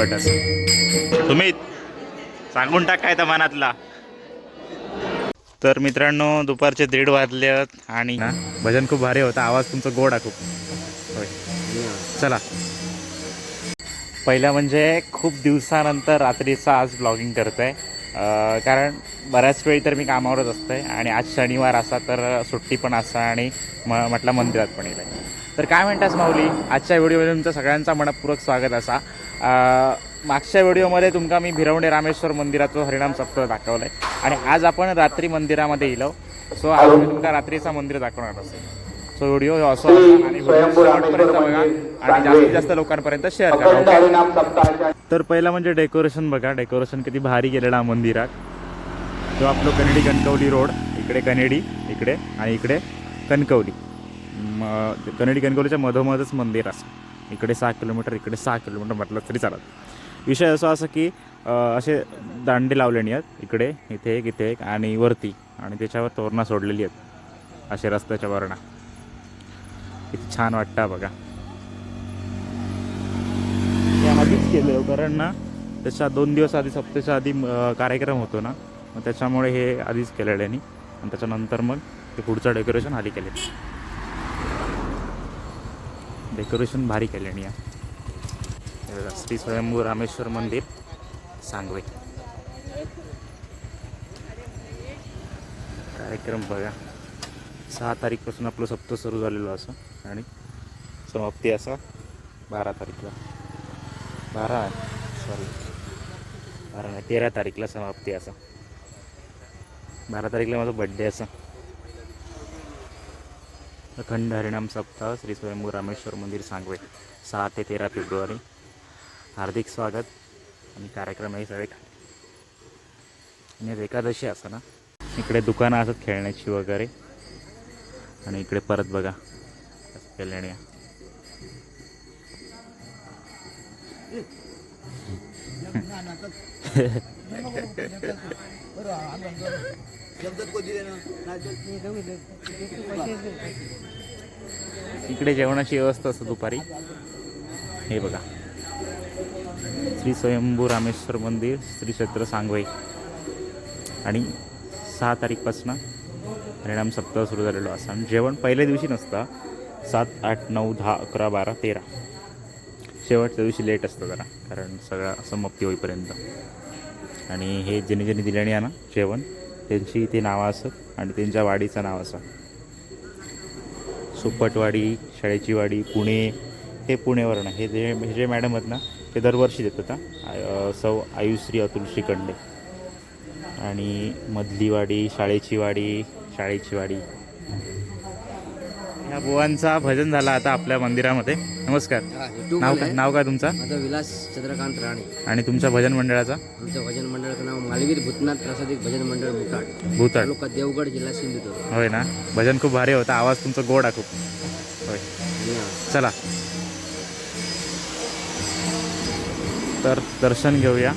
असं तुम्ही सांगून टाक काय तर मनातला. तर मित्रांनो दुपारचे दीड वाजले आहेत आणि भजन खूप भारी होता. आवाज तुमचा गोड आहे खूप. होय. चला. पहिला म्हणजे खूप दिवसानंतर रात्रीचा आज ब्लॉगिंग करत आहे कारण बऱ्याच वेळी तर मी कामावरच असतंय आणि आज शनिवार असा तर सुट्टी पण असा आणि म म्हटलं मंदिरात पण येईल. तर काय म्हणतास माऊली? आजच्या व्हिडिओमध्ये तुमचं सगळ्यांचा मनपूर्वक स्वागत असा. मागच्या व्हिडिओमध्ये तुमका मी भिरवणे रामेश्वर मंदिराचं हरिणाम सप्ताह दाखवलं आहे आणि आज आपण रात्री मंदिरामध्ये येलो सो आज मी तुमका रात्रीचा मंदिर दाखवणार असेल सो व्हिडिओ असो आणि शेवटपर्यंत बघा आणि जास्तीत जास्त लोकांपर्यंत शेअर करा तर पहिला म्हणजे डेकोरेशन बघा. डेकोरेशन किती भारी केलेलं मंदिरात. तो आपलं कनेडी कणकवली रोड. इकडे कनेडी इकडे आणि इकडे कणकवली. म कनेडी कणकवलीच्या मधोमधच मंदिर असं इकडे सहा किलोमीटर इकडे सहा किलोमीटर म्हटलं तरी चालत. विषय असा असं की असे दांडे लावलेली आहेत. इकडे इथे एक इथे एक आणि वरती आणि त्याच्यावर तोरणा सोडलेली आहेत. असे रस्त्याच्या वरणा. किती छान वाटतं बघा. आधीच केलं हो, कारण ना त्याच्या दोन दिवस आधी सप्त्याच्या आधी कार्यक्रम होतो ना मग त्याच्यामुळे हे आधीच केलेलं आहे आणि त्याच्यानंतर मग ते पुढचं डेकोरेशन आधी केले डेकोरेशन भारी केल्याने या श्री स्वयंभू रामेश्वर मंदिर सांगवे. कार्यक्रम बघा. सहा तारीखपासून आपलं सप्ताह सुरू झालेलं असं आणि समाप्ती असा बारा तारीखला. बारा सॉरी बारा नाही तेरा तारीखला समाप्ती असं. बारा तारीखला माझा बड्डे असा. अखंड हरिणाम सप्ताह श्री स्वयंभू रामेश्वर मंदिर सांगवे सहा ते तेरा फेब्रुवारी. हार्दिक स्वागत आणि कार्यक्रम आहे सगळे. आणि एकादशी असं ना? इकडे दुकानं असत खेळण्याची वगैरे. आणि इकडे परत बघा असं इकडे जेवणाची व्यवस्था असते दुपारी. हे बघा. श्री स्वयंभू रामेश्वर मंदिर श्री क्षेत्र सांगवाई आणि सहा तारीखपासून परिणाम सप्ताह सुरू झालेलो असं. आणि जेवण पहिल्या दिवशी नसतं. सात आठ नऊ दहा अकरा बारा तेरा. शेवटच्या दिवशी लेट असतं जरा कारण सगळा समाप्ती होईपर्यंत. आणि हे ज्यांनी ज्यांनी दिल्याने आहे ना जेवण त्यांची ते नावं असत आणि त्यांच्या वाडीचं नाव असं. सुपटवाडी शाळेची वाडी पुणे हे पुणेवरण हे जे हे जे मॅडम आहेत ना ते दरवर्षी देतात हां. सौ आयुश्री अतुल श्रीखंडे आणि मधली वाडी शाळेची वाडी शाळेची वाडी बुवांचा भजन झाला आता आपल्या मंदिरामध्ये. नमस्कार. नाव काय नाव काय तुमचा? माझं विलास चंद्रकांत राणे. आणि तुमच्या भजन मंडळाचा? आमचं भजन मंडळाचं नाव मालवीर भूतनाथ प्रसादिक भजन मंडळ मुताड भूताड. तालुका देवगड जिल्हा सिंधुदुर्ग. होय ना? भजन खूप भारी होता. आवाज तुमचा गोड आहे खूप. होय. चला. तर दर्शन घेऊया.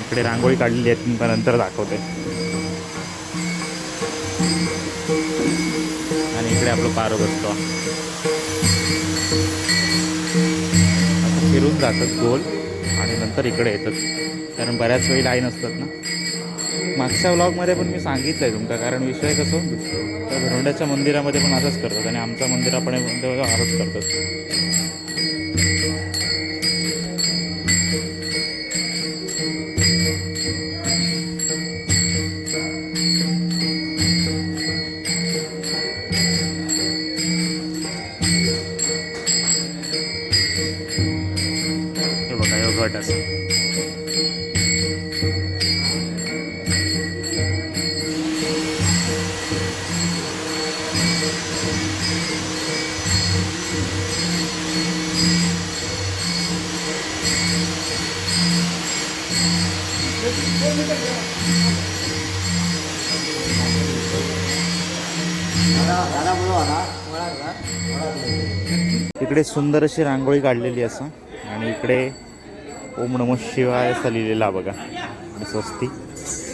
इकडे रांगोळी काढलेली आहे नंतर दाखवते. आणि इकडे आपलं पारो बसतो. असं फिरून जातात गोल आणि नंतर इकडे येतात. कारण बऱ्याच वेळी लाईन असतात ना. मागच्या व्लॉगमध्ये पण मी सांगितलं आहे तुमचा कारण विषय कसं त्या भरोंड्याच्या मंदिरामध्ये पण असंच करतात आणि आमच्या मंदिरापणे आरोप करतात. इकडे सुंदर अशी रांगोळी काढलेली असं. आणि इकडे ओम नम शिवाय असं लिहिलेला बघा. आणि स्वस्ती.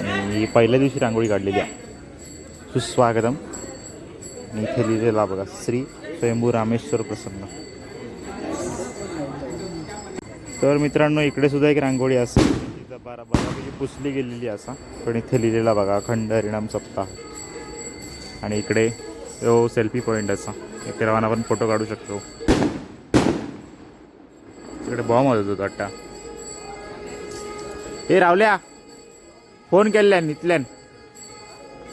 आणि पहिल्या दिवशी रांगोळी काढलेली आहे. सुस्वागतम. आणि इथे लिहिलेला बघा श्री स्वयंभू रामेश्वर प्रसन्न. तर मित्रांनो इकडे सुद्धा एक रांगोळी असं. तिथं बारा बऱ्यापैकी म्हणजे पुसली गेलेली असा. पण इथे लिहिलेला बघा अखंड हरिणाम सप्ताह. आणि इकडे तो सेल्फी पॉईंट असा. इथे राहून आपण फोटो काढू शकतो. इकडे बॉम्ब होत होता वाटतं हे रावल्या! फोन केल्यान इथल्यान.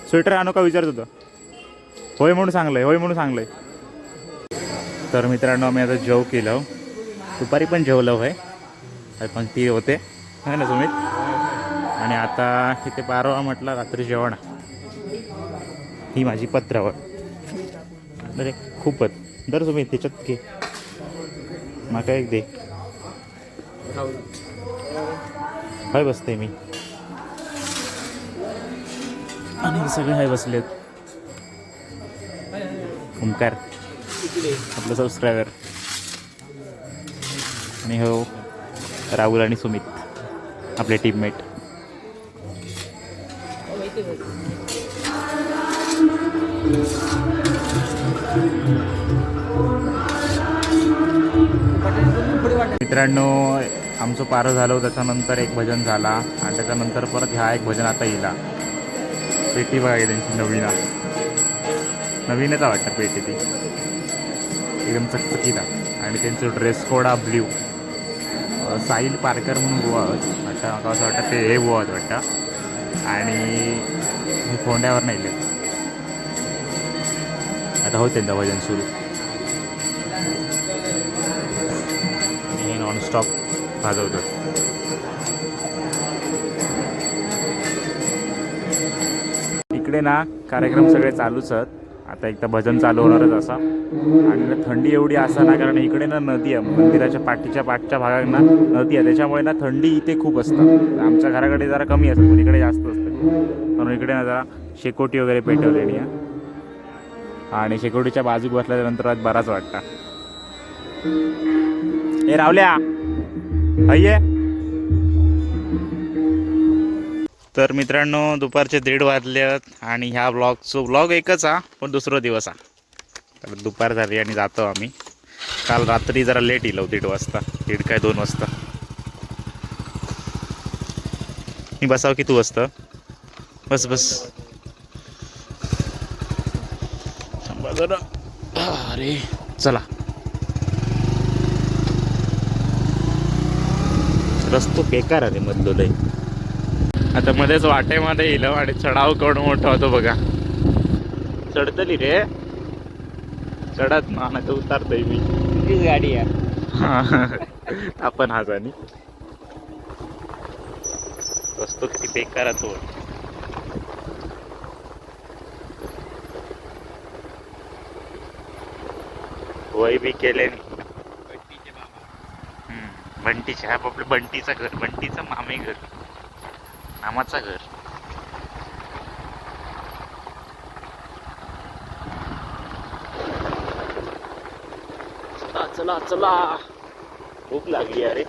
स्वेटर आणू का विचारत होतं? होय म्हणून सांगलंय होय म्हणून सांगलंय. तर मित्रांनो आम्ही आता जेव केलं. दुपारी पण जेवलं होय. पण ती होते. आहे ना सुमित? आणि आता इथे बारावा म्हटलं रात्री जेवण. ही माझी पत्रावळ. अरे खूपच. दर सुमित त्याच्यात घे. माका एक दे. हाय बसते मी. आणि सगळे हाय बसलेत. ओंकार. आपलं सबस्क्रायबर आणि हो राहुल आणि सुमित. आपले टीममेट मित्रांनो आमचं पारं झालं त्याच्यानंतर एक भजन झाला आणि त्याच्यानंतर परत ह्या एक भजन आता येईल. पेटी बघायची त्यांची नवीन. आहे. नवीनच वाटतं पेटी ती. एकदम चकचकीला आणि त्यांचं ड्रेस कोड हा ब्ल्यू साहिल पारकर म्हणून वाटतं मला असं वाटतं ते हे बुवा वाटतं. आणि मी फोंड्यावर नाही आता होत त्यांचं भजन सुरू. आणि हे नॉनस्टॉप वाजवतात इकडे ना कार्यक्रम सगळे चालूच आहेत. आता एकदा भजन चालू होणारच असा. आणि थंडी एवढी असा ना कारण इकडे ना नदी आहे मंदिराच्या पाठीच्या पाठच्या भागात ना नदी आहे. त्याच्यामुळे ना थंडी इथे खूप असतं. आमच्या घराकडे जरा कमी असतं पण इकडे जास्त असते. म्हणून इकडे ना जरा शेकोटी वगैरे पेटवलेली आहे. आणि शेकोटीच्या बाजूक बसल्यानंतर आज बराच वाटता. हे रावल्या! अय्ये! तर मित्रांनो दुपारचे दीड वाजले आहेत आणि ह्या ब्लॉगचं ब्लॉग एकच हा पण दुसरा दिवस हा. तर दुपार झाली आणि जातो आम्ही. काल रात्री जरा लेट येलो हो, दीड वाजता. दीड काय दोन वाजता. मी बसाव की तू बसतं? बस बस. जरा. अरे चला. रस्तो बेकार आहे मधलो लय. आता मध्येच वाटेमध्ये येईल आणि चढाव केवढं मोठा होतो बघा. चढतली रे. चढत ना नाही तर उतारतोय मी. तीच गाडी आहे. आपण हा जाणी रस्तो किती बेकाराच हो वय बी केले बंटीच्या हा आपलं बंटीचं घर बंटीचं मामे घर. मामाचं घर. चला चला चला. भूक लागली अरे.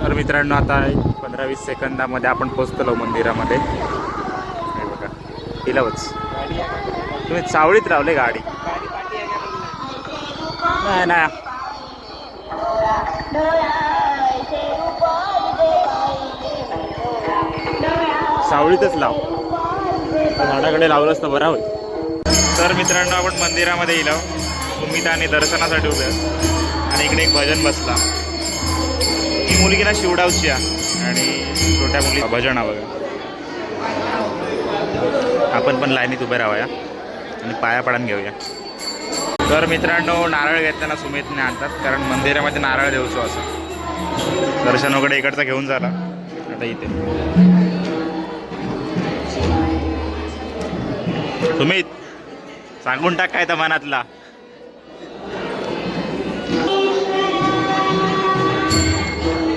तर मित्रांनो आता पंधरा वीस सेकंदामध्ये आपण पोचतलो मंदिरामध्ये. बघा तिलावच तुम्ही चावळीत रावले गाडी. नाही नाही. सावळीतच लाव. झाडाकडे लावलंच तर बरा होईल. तर मित्रांनो आपण मंदिरामध्ये येलो सुमित आणि दर्शनासाठी उभे आणि इकडे एक भजन बसला. ती मुलगी ना शिवडावची आणि छोट्या मुली भजन आहे बघा. आपण पण लाईनीत उभे राहूया. आणि पाया पडून घेऊया. तर मित्रांनो नारळ घेताना सुमितने आणतात. कारण मंदिरामध्ये नारळ देऊचो असं. दर्शन वगैरे इकडचा घेऊन झाला. आता इथे. सुमित सांगून टाक काय तर मनातला.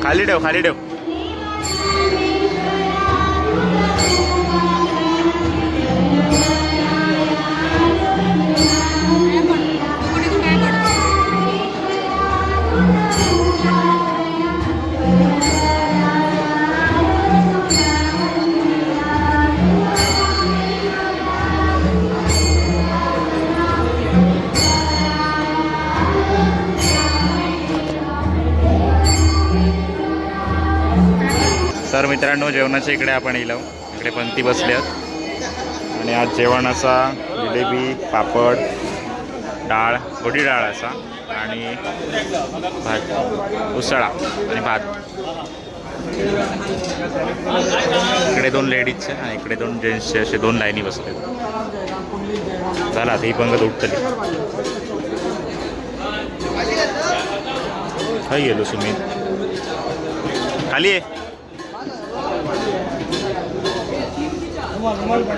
खाली ठेव खाली ठेव. मित्रांनो जेवणाच्या इकडे आपण येलो इकडे पंक्ती बसल्यात आणि आज जेवण असा जिलेबी पापड डाळ गोडी डाळ असा आणि भात उसळा आणि भात. इकडे दोन लेडीजचे आणि इकडे दोन जेंट्सचे असे दोन लाईनी बसले झाला आता ही पंगत उठतली. खाई गेलो सुमित. खाली आहे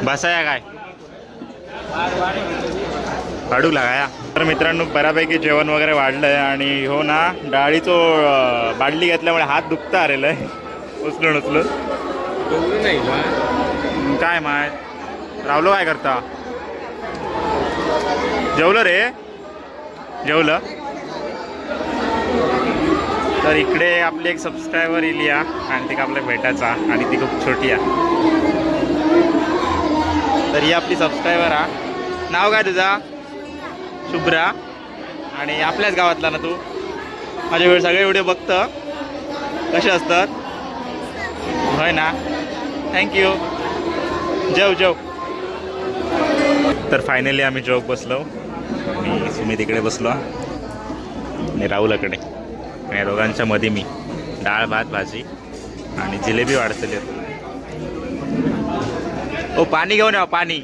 बसाया काय? काढू लागाया. तर मित्रांनो बऱ्यापैकी जेवण वगैरे वाढलंय आणि हो ना डाळीचो अं, बादली घेतल्यामुळे हात दुखता आलेला आहे उचलून. उचलून काय माय रावलो काय करता? जेवलं रे? जेवलं? तर इकडे आपली एक सबस्क्रायबर या आणि ती आपल्याला भेटायचा आणि ती खूप छोटी आहे. तर ही आपली सबस्क्रायबर हा. नाव काय तुझा? शुभ्रा. आणि आपल्याच गावातला ना तू? माझे वेळ सगळे व्हिडिओ बघतं. कसे असतात? होय ना? थँक्यू जेव जेव. तर फायनली आम्ही जॉब बसलो. मी सुमित इकडे बसलो. आणि राहुलाकडे. आणि या दोघांच्या मध्ये मी. डाळ भात भाजी आणि जिलेबी वाढतली. ओ पाणी घेऊन या पाणी.